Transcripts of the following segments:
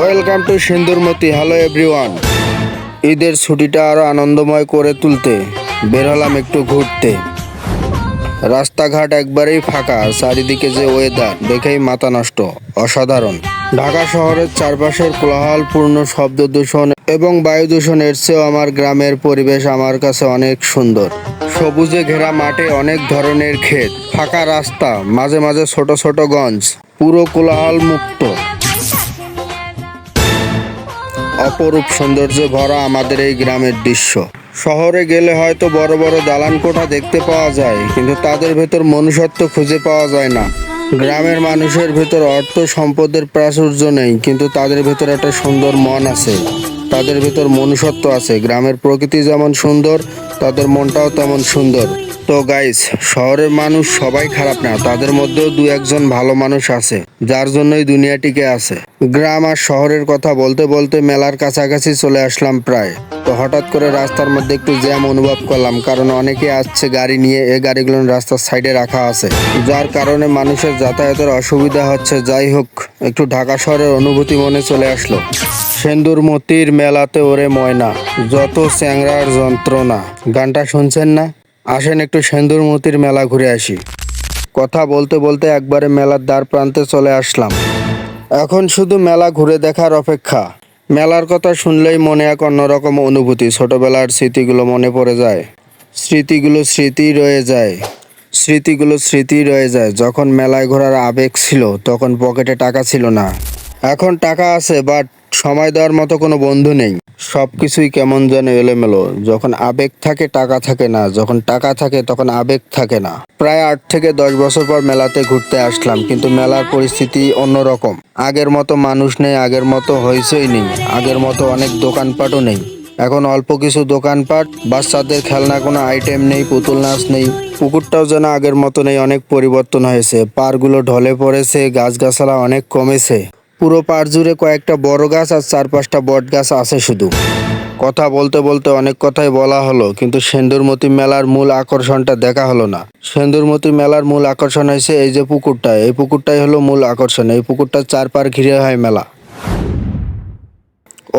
Welcome to Sindurmoti hello everyone ঈদের ছুটিটা আরও আনন্দময় করে তুলতে বের হলাম একটু ঘুরতে। রাস্তাঘাট একবারেই ফাঁকা, চারিদিকে যে ওয়েদার দেখেই মাথা নষ্ট, অসাধারণ। ঢাকা শহরের চারপাশের কোলাহলপূর্ণ শব্দ দূষণ এবং বায়ু দূষণের চেয়েও আমার গ্রামের পরিবেশ আমার কাছে অনেক সুন্দর। সবুজে ঘেরা মাঠে অনেক ধরনের ক্ষেত, ফাঁকা রাস্তা, মাঝে মাঝে ছোট ছোট গঞ্জ, পুরো কোলাহল মুক্ত অপরূপ সৌন্দর্য ভরা আমাদের এই গ্রামের দৃশ্য। শহরে গেলে হয়তো বড় বড় দালান কোঠা দেখতে পাওয়া যায়, কিন্তু তাদের ভেতর মনুষ্যত্ব খুঁজে পাওয়া যায় না। গ্রামের মানুষের ভেতর অর্থ সম্পদের প্রাচুর্য নেই, কিন্তু তাদের ভেতর একটা সুন্দর মন আছে। তাদের ভেতর মনুষ্যত্ব আছে। গ্রামের প্রকৃতি যেমন সুন্দর, তাদের মনটাও তেমন সুন্দর। তো গাইস শহরের মানুষ সবাই খারাপ না, তাদের মধ্যেও দু একজন ভালো মানুষ আছে, যার জন্যই দুনিয়াটিকে আছে। গ্রাম আর শহরের কথা বলতে বলতে মেলার কাছাকাছি চলে আসলাম প্রায়। তো হঠাৎ করে রাস্তার মধ্যে একটু জ্যাম অনুভব করলাম, কারণ অনেকে আসছে গাড়ি নিয়ে, এ গাড়িগুলো রাস্তার সাইডে রাখা আছে। যার কারণে মানুষের যাতায়াতের অসুবিধা হচ্ছে, যাই হোক, একটু ঢাকা শহরের অনুভূতি মনে চলে আসলো। সেন্দুর মতির মেলাতে ওরে ময়না, যত চ্যাংরার যন্ত্রণা। গানটা শুনছেন না? আসেন একটু সেন্দুর সেন্দুরমতির মেলা ঘুরে আসি। কথা বলতে বলতে একবারে মেলার দ্বার প্রান্তে চলে আসলাম। এখন শুধু মেলা ঘুরে দেখার অপেক্ষা। মেলার কথা শুনলেই মনে এক অন্যরকম অনুভূতি, ছোটবেলার স্মৃতিগুলো মনে পড়ে যায়। স্মৃতিগুলো স্মৃতি রয়ে যায়। স্মৃতিগুলো স্মৃতি রয়ে যায়। যখন মেলায় ঘোরার আবেগ ছিল, তখন পকেটে টাকা ছিল না। এখন টাকা আছে বাট সময় দেওয়ার মতো কোনো বন্ধু নেই। সব কিছুই কেমন যেন এলোমেলো। যখন আবেগ থাকে, টাকা থাকে না। যখন টাকা থাকে, তখন আবেগ থাকে না। প্রায় আট থেকে দশ বছর পর মেলাতে ঘুরতে আসলাম, কিন্তু মেলার পরিস্থিতি অন্যরকম। আগের মতো মানুষ নেই, আগের মতো হয়েছেই নেই, আগের মতো অনেক দোকানপাটও নেই। এখন অল্প কিছু দোকানপাট, বাচ্চাদের খেলনা কোনো আইটেম নেই, পুতুল নাচ নেই। পুকুরটাও যেন আগের মতো নেই, অনেক পরিবর্তন হয়েছে। পারগুলো ঢলে পড়েছে, গাছগাছালা অনেক কমেছে। পুরো পাড় জুড়ে কয়েকটা বড় গাছ আর চার পাঁচটা বট গাছ আছে শুধু। কথা বলতে বলতে অনেক কথাই বলা হলো, কিন্তু সেন্দুরমতি মেলার মূল আকর্ষণটা দেখা হলো না। সেন্দুরমতি মেলার মূল আকর্ষণ হয়েছে এই যে পুকুরটা, এই পুকুরটাই হলো মূল আকর্ষণ। এই পুকুরটার চারপার ঘিরে হয় মেলা।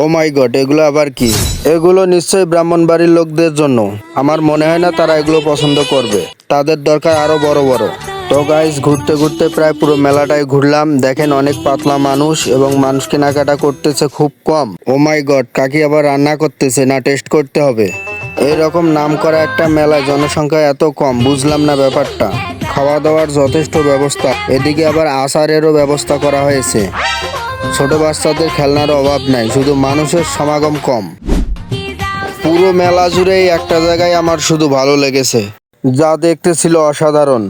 ও মাই গড এগুলো আবার কি? এগুলো নিশ্চয়ই ব্রাহ্মণবাড়ির লোকদের জন্য। আমার মনে হয় না তারা এগুলো পছন্দ করবে। তাদের দরকার আরও বড় বড়। তো গাইস ঘুরতে ঘুরতে প্রায় পুরো মেলাটাই ঘুরলাম। দেখেন অনেক পাতলা মানুষ এবং মানুষ কেনাকাটা করতেছে খুব কম। ও মাই গড কাকি আবার রান্না করতেছে না টেস্ট করতে হবে। এইরকম নাম করা একটা মেলায় জনসংখ্যা এত কম, বুঝলাম না ব্যাপারটা। খাওয়া দাওয়ার যথেষ্ট ব্যবস্থা, এদিকে আবার আচারেরও ব্যবস্থা করা হয়েছে। ছোট বাচ্চাদের খেলনার অভাব নাই, শুধু মানুষের সমাগম কম। পুরো মেলা জুড়েই একটা জায়গায় আমার শুধু ভালো লেগেছে। যা দেখতে ছিল অসাধারণ।